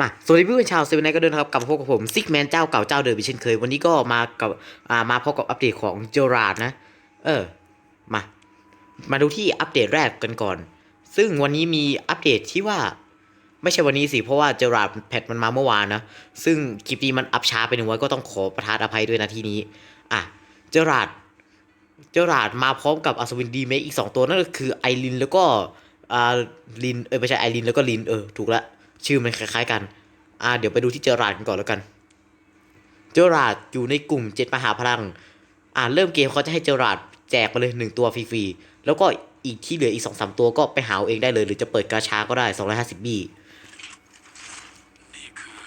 มา สวัสดีเพื่อนชาวเซเว่นไนก็เดินนะครับกลับมาพบกับผมซิกแมนเจ้าเก่าเจ้าเดิมเช่นเคย วันนี้ก็มากับอ่ามาพบกับอัปเดตของเจอราดนะ เออ มา มาดูที่อัปเดตแรกกันก่อน ซึ่งวันนี้มีอัปเดตที่ว่า ไม่ใช่วันนี้สิ เพราะว่าเจอราดแพทมันมาเมื่อวานนะ ซึ่งคลิปนี้มันอัพช้าไปหนึ่งวันก็ต้องขอประทานอภัยด้วยนะที่นี้ อะ เจอราดเจอราดมาพร้อมกับอัศวินดีเมกอีก 2 ตัวนั่นก็คือไอรินแล้วก็อ่าลิน เออไม่ใช่ไอรินแล้วก็ลิน เออ ถูกละ ชื่อมันคล้ายๆกันอ่าเดี๋ยวไปดูที่เจอราดกันก่อนแล้วกัน เจอราดอยู่ในกลุ่มเจ็ดมหาพลัง อ่าเริ่มเกมเขาจะให้เจอราดแจกมาเลยหนึ่งตัวฟรีๆ แล้วก็อีกที่เหลืออีกสองสามตัวก็ไปหาเอาเองได้เลย หรือจะเปิดกาชาก็ได้สองร้อยห้าสิบบีนี่คือ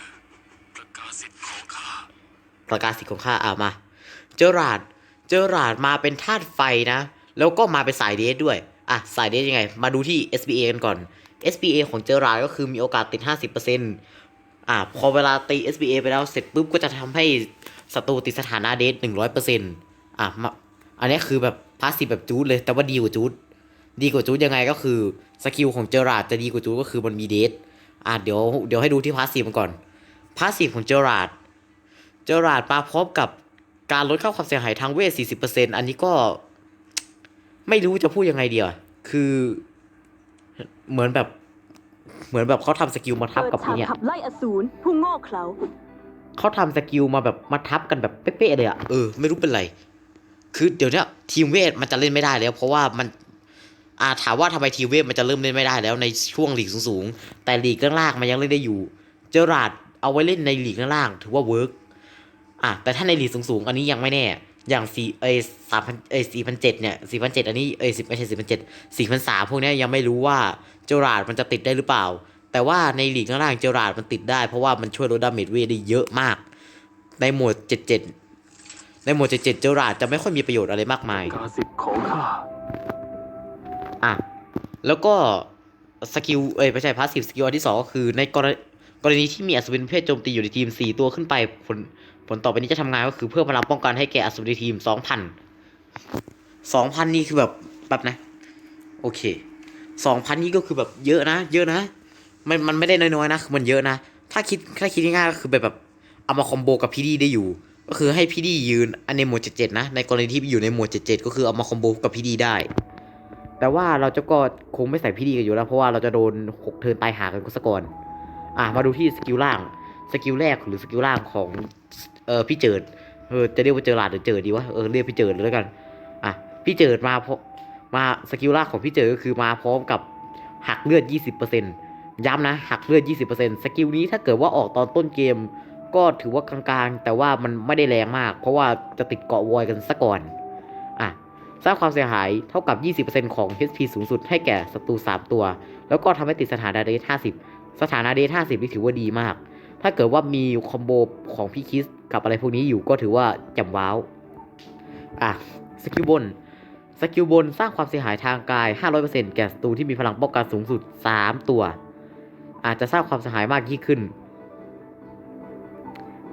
ประกาศสิทธิ์ของข้าประกาศสิทธิ์ของข้าอ่ามา เจอราดเจอราดมาเป็นธาตุไฟนะ แล้วก็มาเป็นสายเดสด้วย อะ สายเดสยังไง มาดูที่ SBA กันก่อน SBA ของเจอราดก็คือมีโอกาสติด 50%อะพอเวลาตี SBA ไปแล้วเสร็จปุ๊บก็จะทำให้ศัตรูติดสถานะเดส100%อะมาอันนี้คือแบบพาสซีฟแบบจูดเลย แต่ว่าดีกว่าจูดดีกว่าจูดยังไงก็คือสกิลของเจอราดจะดีกว่าจูดก็คือมันมีเดสอะเดี๋ยวเดี๋ยวให้ดูที่พาสซีฟมันก่อนพาสซีฟของเจอราดเจอราดมาพร้อมกับการลดค่าความเสียหายทางเวท40%อันนี้ก็ ไม่รู้จะพูดยังไงเดียวคือ เหมือนแบบ เหมือนแบบเขาทำสกิลมาทับเปิดกับฉากเนี่ยขับไล่อสูรผู้โง่เขลาเขาทำสกิลมาแบบมาทับกันแบบเป๊ะๆเลยอะเออไม่รู้เป็นไร คือเดี๋ยวเนี้ยทีมเวทมันจะเล่นไม่ได้แล้ว เพราะว่ามันอ่าถามว่าทำไมทีมเวทมันจะเริ่มเล่นไม่ได้แล้วในช่วงลีกสูงๆแต่ลีกล่างๆมันยังเล่นได้อยู่ เจอราดเอาไว้เล่นในลีกล่างๆถือว่าเวิร์กอะแต่ถ้าในลีกสูงๆอันนี้ยังไม่แน่ อย่างสี่เอ้สามพันเอ้สี่พันเจ็ดเนี่ยสี่พันเจ็ดอันนี้เอ้สิบไม่ใช่สี่พันเจ็ดสี่พันสามพวกเนี้ยยังไม่รู้ว่าเจอราดมันจะติดได้หรือเปล่า แต่ว่าในลีกข้างล่างเจอราดมันติดได้ เพราะว่ามันช่วยลดดาเมจเวทได้เยอะมาก ในโหมดเจ็ดเจ็ดในโหมดเจ็ดเจ็ดเจอราดจะไม่ค่อยมีประโยชน์อะไรมากมายประกาศสิทธิ์ของข้าอะแล้วก็สกิลเอ้ยไม่ใช่พาสซีฟสกิลอันที่สองก็คือในกรณี กรณีที่มีอัศวินเพศโจมตีอยู่ในทีมสี่ตัวขึ้นไป ผลผลต่อไปนี้จะทำงานก็คือเพิ่มพลังป้องกันให้แก่อัศวินในทีมสองพันสองพันนี่คือแบบแบบนะ โอเคสองพันนี่ก็คือแบบเยอะนะ เยอะนะ มันมันไม่ได้น้อยๆนะคือมันเยอะนะ ถ้าคิดถ้าคิดง่ายๆก็คือแบบแบบเอามาคอมโบกับพีดีได้อยู่ ก็คือให้พีดียืนอันในหมดเจ็ดเจ็ดนะ ในกรณีที่อยู่ในหมดเจ็ดเจ็ดก็คือเอามาคอมโบกับพีดีได้แต่ว่าเราจะก็คงไม่ใส่พี่ดีกันอยู่แล้ว เพราะว่าเราจะโดนหกเทินตายหากันก็สะก่อน อะมาดูที่สกิลล่าง สกิลแรกหรือสกิลล่างของเออพี่เจิดเออจะเรียกว่าเจอราดหรือเจิดดีวะเออเรียกพี่เจิดเลยแล้วกันอะพี่เจิดมาพมาสกิลล่างของพี่เจิดก็คือมาพร้อมกับหักเลือด 20%ย้ำนะหักเลือด 20%สกิลนี้ถ้าเกิดว่าออกตอนต้นเกม ก็ถือว่ากลางๆ แต่ว่ามันไม่ได้แรงมาก เพราะว่าจะติดเกาะวอยกันซะก่อนอะสร้างความเสียหายเท่ากับ 20%ของ HP สูงสุดให้แก่ศัตรู 3 ตัว แล้วก็ทำให้ติดสถานะเดท50 สถานะเดท50นี่ถือว่าดีมาก ถ้าเกิดว่ามีคอมโบของพี่คิสกับอะไรพวกนี้อยู่ก็ถือว่าจ่มว้าว อะ สกิลบน สกิลบนสร้างความเสียหายทางกาย 500%แก่ศัตรูที่มีพลังป้องกันสูงสุด 3 ตัว อาจจะสร้างความเสียหายมากยิ่งขึ้น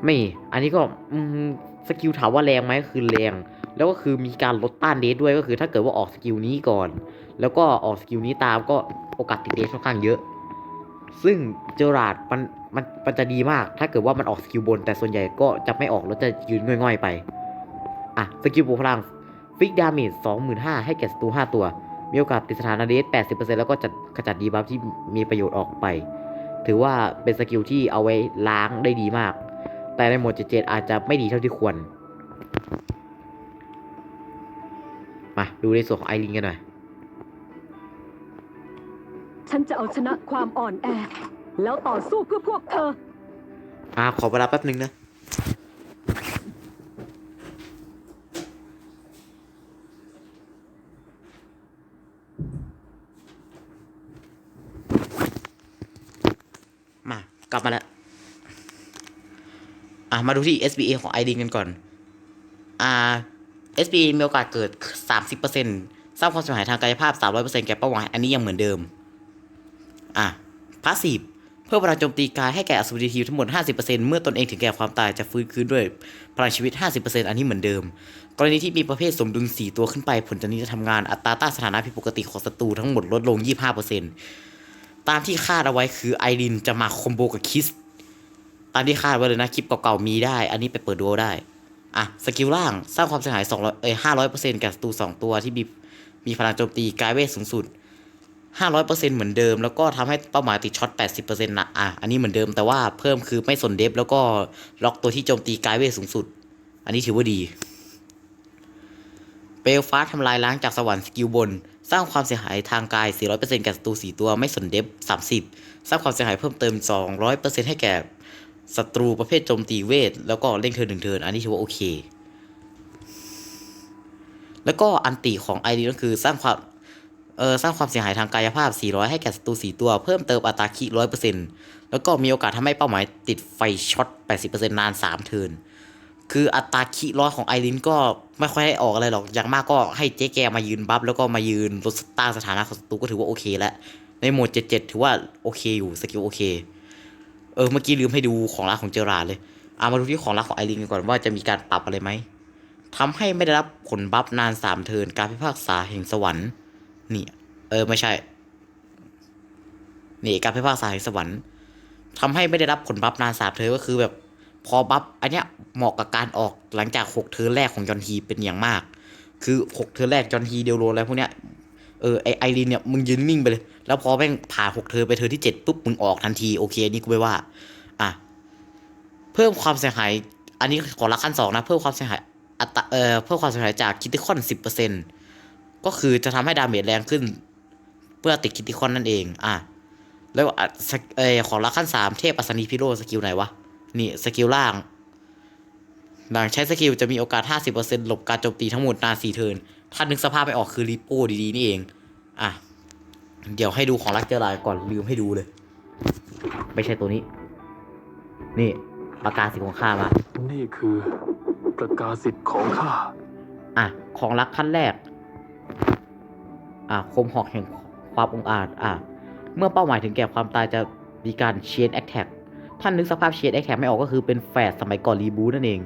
ไม่ อันนี้ก็สกิลถามว่าแรงไหมคือแรง แล้วก็คือมีการลดต้านเดทด้วยก็คือ ถ้าเกิดว่าออกสกิลนี้ก่อน แล้วก็ออกสกิลนี้ตามก็โอกาสติดเดทค่อนข้างเยอะ ซึ่งเจอราดมันมันมันจะดีมาก ถ้าเกิดว่ามันออกสกิลบน แต่ส่วนใหญ่ก็จะไม่ออกแล้วจะยืนง่อยๆไป อะ สกิลบวกพลังฟิกดาเมจสองหมื่นห้าให้แก่ศัตรูห้าตัว มีโอกาสติดสถานะเดทแปดสิบเปอร์เซ็นต์แล้วก็จัดขจัดดีบัฟที่มีประโยชน์ออกไป ถือว่าเป็นสกิลที่เอาไว้ล้างได้ดีมาก แต่ในโหมดเจ็ดอาจจะไม่ดีเท่าที่ควร มาดูในส่วนของไอรินกันหน่อย นจะเอาชนะความอ่อนแอ แล้วต่อสู้เพื่อพวกเธอ อ่าขอเวลาแป๊บนึงนะ มากลับมาแล้ว อะมาดูที่ SBA ของ i d กันก่อน อ่า SBA มีโอกาสเกิด 30%สร้างความเสียหายทางกายภาพ 300%แก่เป้าหมาย อันนี้ยังเหมือนเดิม อะพาสซีฟเพิ่มพลังโจมตีกายให้แก่อัศวินทีทั้งหมด 50%เมื่อตนเองถึงแก่ความตายจะฟื้นคืนด้วยพลังชีวิต 50%อันนี้เหมือนเดิม กรณีที่มีประเภทสมดุล 4 ตัวขึ้นไป ผลจากนี้จะทำงานอัตราต้านสถานะผิดปกติของศัตรูทั้งหมดลดลง 25%ตามที่คาดเอาไว้คือไอรินจะมาคอมโบกับคิสตามที่คาดไว้เลยนะคลิปเก่าๆมีได้ อันนี้ไปเปิดดูได้อะสกิลล่างสร้างความเสียหาย200เอ้ย500%แก่ศัตรู2ตัวที่มีมีพลังโจมตีกายเวทสูงสุด 500%เหมือนเดิม แล้วก็ทำให้เป้าหมายติดช็อต 80%นะอะอันนี้เหมือนเดิมแต่ว่าเพิ่มคือไม่สนเดฟแล้วก็ล็อกตัวที่โจมตีกายเวทสูงสุด อันนี้ถือว่าดีเปลวฟ้าทำลายล้างจากสวรรค์สกิลบน สร้างความเสียหายทางกาย 400%แก่ศัตรู 4 ตัวไม่สนเดฟ30 สร้างความเสียหายเพิ่มเติม 200%ให้แก่ศัตรูประเภทโจมตีเวท แล้วก็เล่งเทินหนึ่งเทินอันนี้ถือว่าโอเค แล้วก็อันติของไอรีก็คือสร้างความ เออสร้างความเสียหายทางกายภาพ 400 ให้แก่ศัตรู4 ตัวเพิ่มเติมอัตราคิ100%แล้วก็มีโอกาสทำให้เป้าหมายติดไฟช็อต 80%นาน 3 เทิร์นคืออัตราคิร้อยของไอรินก็ไม่ค่อยให้ออกอะไรหรอก อย่างมากก็ให้เจ๊แกมายืนบัฟแล้วก็มายืนลดสตาร์สถานะของศัตรูก็ถือว่าโอเคแล้ว ในโหมด 77 ถือว่าโอเคอยู่สกิลโอเค เออเมื่อกี้ลืมให้ดูของรักของเจอราเลยเอามาดูที่ของรักของไอรินกันก่อนว่าจะมีการปรับอะไรไหมทำให้ไม่ได้รับผลบัฟนาน 3 เทิร์นการพิพากษาแห่งสวรรค์ นี่ เออ ไม่ใช่ นี่การพิพากษาแห่งสวรรค์ทำให้ไม่ได้รับผลบัฟนานสามเทิร์นก็คือแบบพอบัฟอันเนี้ยเหมาะกับการออกหลังจากหกเทิร์นแรกของยอนฮีเป็นอย่างมาก คือหกเทิร์นแรกยอนฮีเดลโรอะไรพวกเนี้ยเออไอไอรีนเนี่ยมึงยืนนิ่งไปเลย แล้วพอแม่งผ่าหกเทิร์นไปเทิร์นที่เจ็ดปุ๊บมึงออกทันทีโอเคนี่กูไม่ว่า อะเพิ่มความเสียหาย อันนี้ขอละขั้นสองนะเพิ่มความเสียหายอัตเอ่อเพิ่มความเสียหายจากคิติคอนสิบเปอร์เซ็นต์ ก็คือจะทำให้ดาเมจแรงขึ้น เพื่อติดคิติคอนนั่นเอง อะ แล้วอะสกเออของละขั้นสามเทพอัศนีพิโรสกิลไหนวะ นี่สกิลล่าง หลังใช้สกิลจะมีโอกาส 50%หลบการโจมตีทั้งหมดนาน4เทิร์นถ้านึกสภาพไม่ออกคือริโป้ดีๆนี่เอง อะ เดี๋ยวให้ดูของรักเจอรายก่อนลืมให้ดูเลย ไม่ใช่ตัวนี้ นี่ประกาศสิทธิ์ของข้ามา นี่คือประกาศสิทธิ์ของข้า อะ ของรักขั้นแรกอะ คมหอกแห่งความองอาจอะเมื่อเป้าหมายถึงแก่ความตายจะมีการเชนแอคแท็กท่านนึกสภาพเชนแอคแท็กไม่ออกก็คือเป็นแฝดสมัยก่อนรีบูตนั่นเอง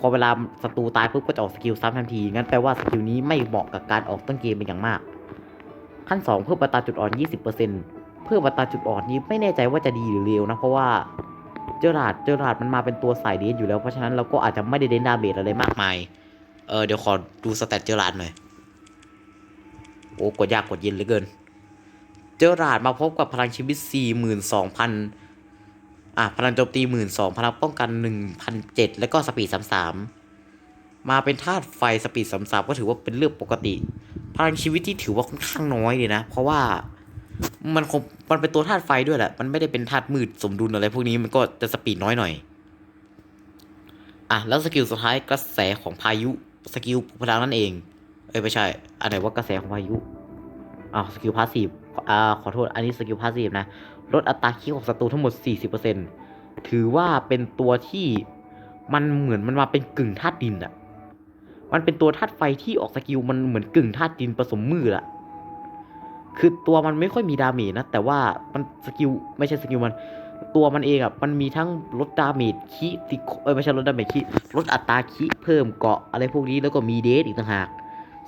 พอเวลาศัตรูตายปุ๊บก็จะออกสกิลซ้ำทันที งั้นแปลว่าสกิลนี้ไม่เหมาะกับการออกต้นเกมเป็นอย่างมาก ขั้น 2 เพิ่มอัตราจุดอ่อน 20%เพิ่มอัตราจุดอ่อนนี้ไม่แน่ใจว่าจะดีหรือเลวนะ เพราะว่าเจอราดเจอราดมันมาเป็นตัวสายเดนอยู่แล้วเพราะฉะนั้นเราก็อาจจะไม่ได้เดนดาเมจอะไรมากมาย เออเดี๋ยวขอดูสแตทเจอราดหน่อย โอ้กดยากกดเย็นเหลือเกิน เจอราดมาพบกับพลังชีวิต 42,000 อะ พลังโจมตี 12,000พลังป้องกัน 1,007 แล้วก็สปีด 33 มาเป็นธาตุไฟสปีด 33 ก็ถือว่าเป็นเรื่องปกติ พลังชีวิตที่ถือว่าค่อนข้างน้อยเลยนะ เพราะว่ามันคงมันเป็นตัวธาตุไฟด้วยแหละ มันไม่ได้เป็นธาตุมืดสมดุลอะไรพวกนี้มันก็จะสปีดน้อยหน่อย อะ แล้วสกิลสุดท้ายกระแสของพายุสกิลพลังนั่นเอง อ้ยไม่ใช่ อันไหนว่ากระแสของพายุอ้าวสกิลพาสซีฟอ่าขอโทษ อันนี้สกิลพาสซีฟนะ ลดอัตราคิของศัตรูทั้งหมด 40%ถือว่าเป็นตัวที่มันเหมือนมันมาเป็นกึ่งธาตุดินอะมันเป็นตัวธาตุไฟที่ออกสกิลมันเหมือนกึ่งธาตุดินผสมมืดอะคือตัวมันไม่ค่อยมีดาเมจนะ แต่ว่ามันสกิลไม่ใช่สกิลมัน ตัวมันเองอะมันมีทั้งลดดาเมจคิติเออไม่ใช่ลดดาเมจคิลดอัตราคิเพิ่มเกาะอะไรพวกนี้แล้วก็มีเดทอีกต่างหาก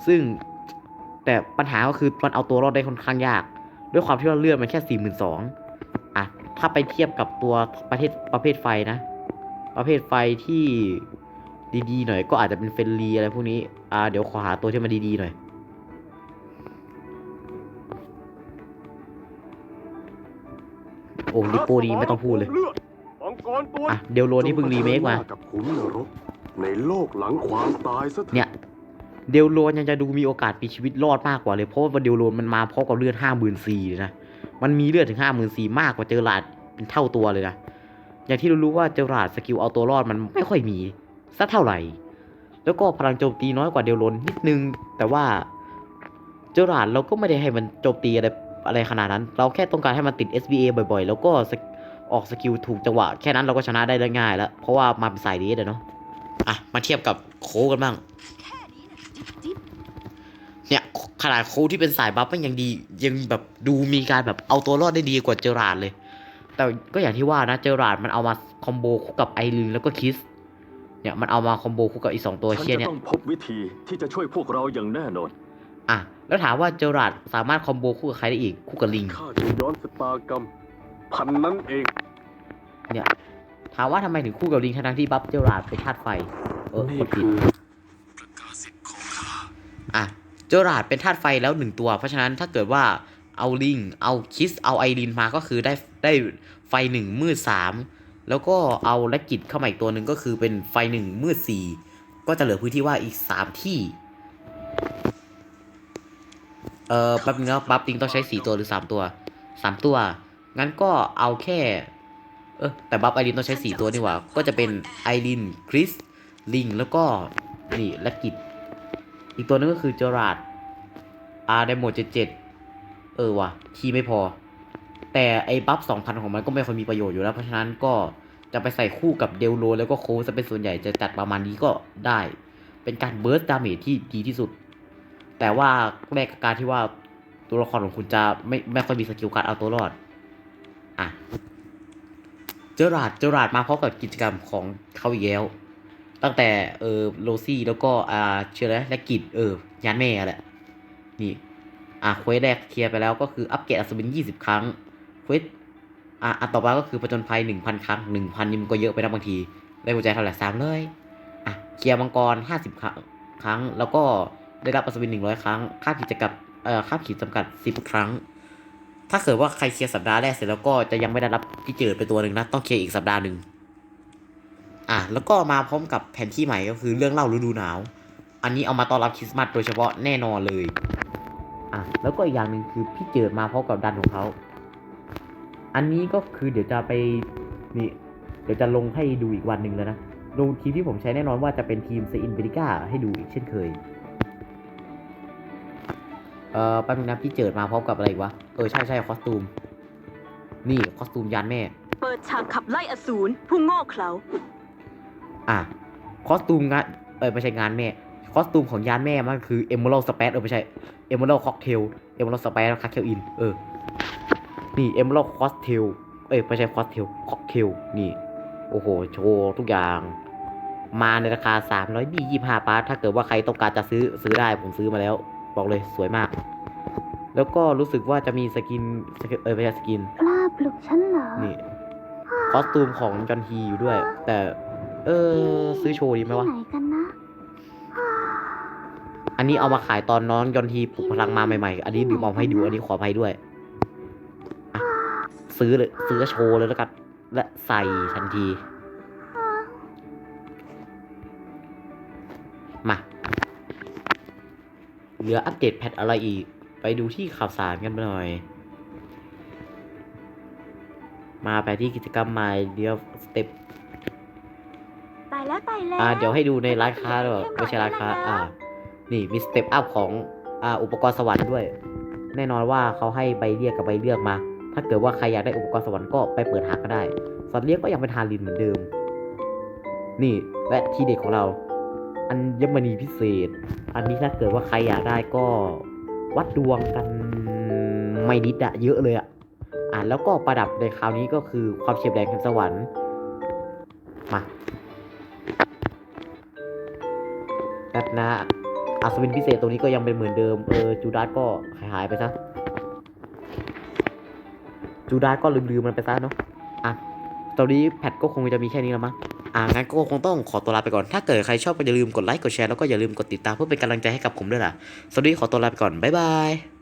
ซึ่งแต่ปัญหาก็คือมันเอาตัวรอดได้ค่อนข้างยาก ด้วยความที่ว่าเลือดมันแค่สี่หมื่นสองอะถ้าไปเทียบกับตัวประเภทประเภทไฟนะ ประเภทไฟที่ดีๆหน่อยก็อาจจะเป็นเฟรนลีอะไรพวกนี้ อ่า เดี๋ยวขอหาตัวที่มันดีๆหน่อย โอ้ลิโปดีไม่ต้องพูดเลยมังกรตัวอะ เดลโลนี่เพิ่งรีเมคมา กับขุนนรกในโลกหลังความตายซะเนี่ย เดลโลนยังจะดูมีโอกาสมีชีวิตรอดมากกว่าเลยเพราะว่าเดลโลนมันมาพร้อมกับเลือดห้าหมื่นสี่เลยนะมันมีเลือดถึงห้าหมื่นสี่มากกว่าเจอราดเป็นเท่าตัวเลยนะอย่างที่เรารู้ว่าเจอราดสกิลเอาตัวรอดมันไม่ค่อยมีสักเท่าไหร่ แล้วก็พลังโจมตีน้อยกว่าเดลโลนนิดนึง แต่ว่าเจอราดเราก็ไม่ได้ให้มันโจมตีอะไรอะไรขนาดนั้น เราแค่ต้องการให้มันติด SBA บ่อยๆ แล้วก็ออกสกิลถูกจังหวะ แค่นั้นเราก็ชนะได้ง่ายแล้วเพราะว่ามาเป็นสายเดสอเนาะอะมาเทียบกับโคกันบ้าง เนี่ยขนาดโค้ชที่เป็นสายบัฟมันยังดี ยังแบบดูมีการแบบเอาตัวรอดได้ดีกว่าเจอราร์ดเลย แต่ก็อย่างที่ว่านะเจอราร์ดมันเอามาคอมโบคู่กับไอรินแล้วก็คิส เนี่ยมันเอามาคอมโบคู่กับอีสองตัวฉันเชียจะเนี่ย ต้องพบวิธีที่จะช่วยพวกเราอย่างแน่นอน อะ แล้วถามว่าเจอราร์ดสามารถคอมโบคู่กับใครได้อีกคู่กับลิง ข้าจะย้อนสตากรรม พันนั้นเอง เนี่ย ถามว่าทำไมถึงคู่กับลิงทั้งๆที่บัฟเจอราร์ดเป็นธาตุไฟ เออนี่กดผิด คือ อะเจอราร์ดเป็นธาตุไฟแล้วหนึ่งตัว เพราะฉะนั้นถ้าเกิดว่าเอาลิง เอาคิส เอาไอรินมาก็คือได้ได้ไฟหนึ่งมืดสามแล้วก็เอาและกิจเข้ามาอีกตัวหนึ่งก็คือเป็นไฟหนึ่งมืดสี่ก็จะเหลือพื้นที่ว่าอีกสามที่ เอ่อแป๊บนึงนะบัฟติงต้องใช้สี่ตัวหรือสามตัวสามตัว งั้นก็เอาแค่ เออแต่บัฟไอรินต้องใช้สี่ตัวนี่หว่า ก็จะเป็นไอรินคริสลิงแล้วก็นี่และกิจ อีกตัวนึงก็คือเจอราร์ดอาได้โหมดเจ็ดเจ็ดเออว่ะคีไม่พอ แต่ไอ้บัฟสองพันของมันก็ไม่ค่อยมีประโยชน์อยู่แล้ว เพราะฉะนั้นก็จะไปใส่คู่กับเดลโลแล้วก็โคซะเป็นส่วนใหญ่จะจัดประมาณนี้ก็ได้ เป็นการเบิร์สดาเมจที่ดีที่สุด แต่ว่าแรกการที่ว่าตัวละครของคุณจะไม่ไม่ค่อยมีสกิลการเอาตัวรอด อะ เจอราร์ดเจอราร์ดมาพร้อมกับกิจกรรมของเขาอีกแล้ว ตั้งแต่เออโรซี่แล้วก็อ่าเชื่อแล้วและกิจเออยานแม่แหละนี่อะเควสแรกเคลียร์ไปแล้วก็คืออัปเกรดอัศวินยี่สิบครั้งเควสอะอันต่อมาก็คือผจญภัยหนึ่งพันครั้งหนึ่งพันนี่มันก็เยอะไปนะบางที ได้หัวใจเท่าไหร่สามเลยอะเคลียร์มังกรห้าสิบครั้งครั้ง แล้วก็ได้รับอัศวินหนึ่งร้อยครั้ง ค่ากิจกรรมเอ่อค่าขีดจำกัดสิบครั้ง ถ้าเกิดว่าใครเคลียร์สัปดาห์แรกเสร็จแล้วก็จะยังไม่ได้รับที่เจิดไปตัวหนึ่งนะต้องเคลียร์อีกสัปดาห์หนึ่ง อะแล้วก็มาพร้อมกับแผนที่ใหม่ก็คือเรื่องเล่าฤดูหนาว อันนี้เอามาต้อนรับคริสต์มาสโดยเฉพาะแน่นอนเลยอะแล้วก็อีกอย่างหนึ่งคือพี่เจิดมาพร้อมกับดันของเขา อันนี้ก็คือเดี๋ยวจะไปนี่เดี๋ยวจะลงให้ดูอีกวันหนึ่งแล้วนะลงทีมที่ผมใช้แน่นอนว่าจะเป็นทีมเซอินเบริก้าให้ดูอีกเช่นเคย เอ่อแป๊บนึงนะพี่เจิดมาพร้อมกับอะไรวะ เออใช่ใช่คอสตูม นี่คอสตูมยานแม่ เปิดฉากขับไล่อสูรผู้โง่เขลา อะคอสตูมงานเออไม่ใช่งานแม่คอสตูมของยานแม่มันคือ Emerald Space เออไม่ใช่ Emerald Cocktail Emerald Space แล้ว Cocktail In เออนี่ Emerald Cocktail เอ้ยไม่ใช่ Cocktail Cocktail นี่ โอ้โห โชว์ทุกอย่าง มาในราคา300บี25บาทถ้าเกิดว่าใครต้องการจะซื้อซื้อได้ผมซื้อมาแล้ว บอกเลยสวยมาก แล้วก็รู้สึกว่าจะมีสกินสกินเออไม่ใช่สกินกล้าปลุกฉันเหรอนี่คอสตูมของจอนฮีอยู่ด้วย แต่ เออ ซื้อโชว์ดีไหมวะ ที่ไหนกันนะอันนี้เอามาขายตอนน้องยอนทีปลุกพลังมาใหม่ๆ อันนี้ลืมเอามาให้ดู อันนี้ขออภัยด้วยอะซื้อเลย ซื้อโชว์เลยแล้วกัน และใส่ทันที มา เหลืออัปเดตแพทอะไรอีก ไปดูที่ข่าวสารกันไปหน่อย มาไปที่กิจกรรมใหม่เดียวสเต็ปตายแล้วตายแล้วอ่าเดี๋ยวให้ดูในร้านค้าด้วยไม่ใช่ร้านค้า อ่า นี่มีสเต็ปอัพของอ่าอุปกรณ์สวรรค์ด้วย แน่นอนว่าเขาให้ใบเรียกกับใบเลือกมา ถ้าเกิดว่าใครอยากได้อุปกรณ์สวรรค์ก็ไปเปิดหาก็ได้ สัตว์เลี้ยงก็ยังเป็นทารินเหมือนเดิม นี่และทีเด็ดของเรา อัญมณีพิเศษ อันนี้ถ้าเกิดว่าใครอยากได้ก็วัดดวงกันไม่นิดอะเยอะเลยอะอ่าแล้วก็ประดับในคราวนี้ก็คือความเฉียบแดงแห่งสวรรค์มา แป๊บนะอัศวินพิเศษตัวนี้ก็ยังเป็นเหมือนเดิม เออ จูดาสก็หายหายไปซะ จูดาสก็ลืมๆมันไปซะเนาะ อะ ตอนนี้แพทก็คงจะมีแค่นี้แล้วมั้ง อ่างั้นก็คงต้องขอตัวลาไปก่อน ถ้าเกิดใครชอบก็อย่าลืมกดไลค์ กดแชร์ แล้วก็อย่าลืมกดติดตามเพื่อเป็นกำลังใจให้กับผมด้วยล่ะ สวัสดีขอตัวลาไปก่อน บ๊ายบาย